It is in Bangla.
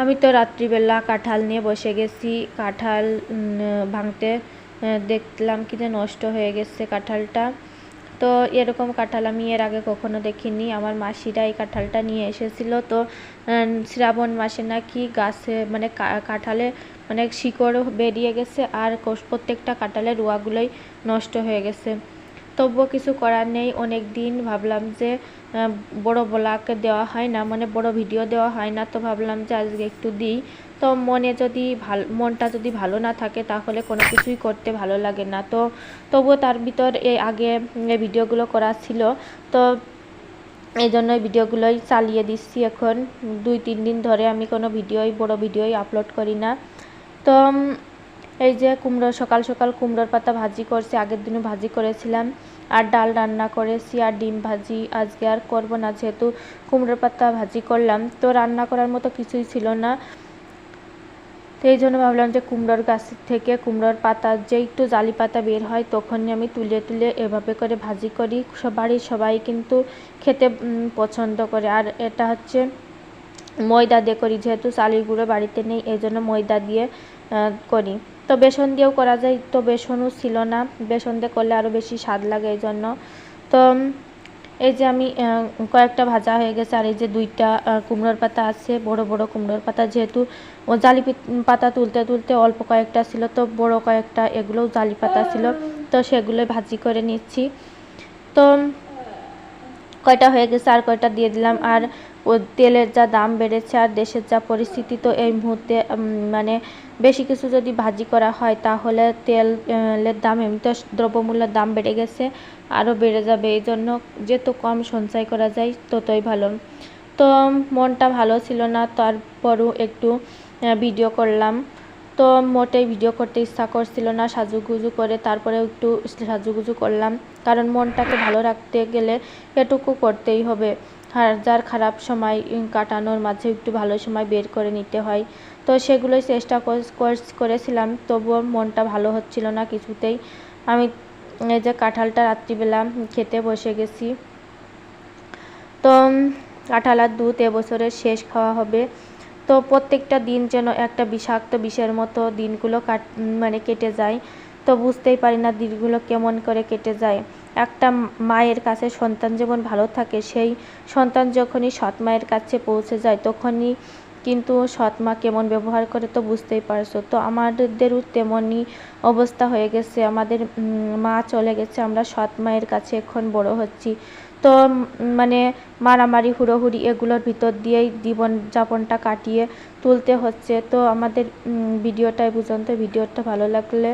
আমি তো রাত্রিবেলা কাঁঠাল নিয়ে বসে গেছি। কাঁঠাল ভাঙতে দেখলাম কি যে নষ্ট হয়ে গেছে কাঁঠালটা। তো এরকম কাঁঠাল আমি এর আগে কখনো দেখিনি। আমার মাসিরা এই কাঁঠালটা নিয়ে এসেছিল। তো শ্রাবণ মাসে নাকি গাছে মানে কাঁঠালে মানে শিকড় বেরিয়ে গেছে। আর প্রত্যেকটা কাঁঠালের রোয়াগুলোই নষ্ট হয়ে গেছে। তবুও কিছু করার নেই। অনেক দিন ভাবলাম যে বড় ব্লগে দেওয়া হয় না মানে বড় ভিডিও দেওয়া হয় না, তো ভাবলাম যে আজকে একটু দিই। তো মনে যদি ভালো, মনটা যদি ভালো না থাকে, তাহলে কোনো কিছুই করতে ভালো লাগে না। তো তবুও তার ভিতর এই আগে ভিডিওগুলো করা ছিল। তো এই জন্য ভিডিওগুলোই চালিয়ে দিচ্ছি এখন। দুই, তিন দিন ধরে আমি কোনো ভিডিওই, বড় ভিডিওই আপলোড করি না। তো এই যে কুমড়ো, সকাল সকাল কুমড়োর পাতা ভাজি করছি, আগের দিনও ভাজি করেছিলাম। আর ডাল রান্না করেছি, আর ডিম ভাজি, আজকে আর করব না যেহেতু কুমড়োর পাতা ভাজি করলাম। তো রান্না করার মতো কিছুই ছিল না। তো এই জন্য ভাবলাম যে কুমড়োর গাছ থেকে কুমড়োর পাতা, যে একটু জালি পাতা বের হয় তখনই আমি তুলে তুলে এভাবে করে ভাজি করি। সব বাড়ির সবাই কিন্তু খেতে পছন্দ করে। আর এটা হচ্ছে ময়দা দিয়ে করি, যেহেতু চালের গুঁড়ো বাড়িতে নেই এই জন্য ময়দা দিয়ে করি। তো বেসন দিয়েও করা যায়, তো বেসনও ছিল না। বেসন দিয়ে করলে আরও বেশি স্বাদ লাগে এই জন্য তো এই যে আমি কয়েকটা ভাজা হয়ে গেছে, আর এই যে দুইটা কুমড়োর পাতা আছে, বড় বড় কুমড়োর পাতা, যেহেতু জালি পাতা তুলতে তুলতে অল্প কয়েকটা ছিল, তো বড় কয়েকটা এগুলোও জালি পাতা ছিল, তো সেগুলো ভাজি করে নিচ্ছি। তো কয়টা হয়ে গেছে, আর কয়টা দিয়ে দিলাম, আর তেলের যা দাম বেড়েছে আর দেশের যা পরিস্থিতি, তো এই মুহূর্তে মানে বেশি কিছু যদি ভাজি করা হয়, তাহলে তেলের দাম, এমনিতে দ্রব্যমূল্যের দাম বেড়ে গেছে, আরও বেড়ে যাবে। এই জন্য যত কম সঞ্চয় করা যায়, ততই ভালো। তো মনটা ভালো ছিল না, তারপরও একটু ভিডিও করলাম। তো মোটেই ভিডিও করতে ইচ্ছা করছিল না, সাজুগুজু করে তারপরে একটু সাজুগুজু করলাম। কারণ মনটাকে ভালো রাখতে গেলে এটুকু করতেই হবে। আর যার খারাপ সময় কাটানোর মাঝে একটু ভালো সময় বের করে নিতে হয়। তো সেগুলোই চেষ্টা কর- কর- করেছিলাম, তবুও মনটা ভালো হচ্ছিল না কিছুতেই। আমি এই যে কাঁঠালটা রাত্রিবেলা খেতে বসে গেছি। তো কাঁঠাল আর দুধ এবছরের শেষ খাওয়া হবে। তো প্রত্যেকটা দিন যেন একটা বিষাক্ত বিষের মতো দিনগুলো কাট মানে কেটে যায়। তো বুঝতেই পারি না দিনগুলো কেমন করে কেটে যায়। একটা মায়ের কাছে সন্তান যেমন ভালো থাকে সেই সন্তান যখনই সৎ মায়ের কাছে পৌঁছে যায় তখনই কিন্তু সৎ মা কেমন ব্যবহার করে তো বুঝতেই পারছ। তো আমাদেরও তেমনই অবস্থা হয়ে গেছে আমাদের মা চলে গেছে আমরা সৎ মায়ের কাছে এখন বড় হচ্ছি। তো মানে মারামারি হুড়োহুড়ি এগুলোর ভিতর দিয়েই জীবন যাপনটা কাটিয়ে তুলতে হচ্ছে। তো আমাদের উম, ভিডিওটা এই পর্যন্ত। ভিডিওটা ভালো লাগলে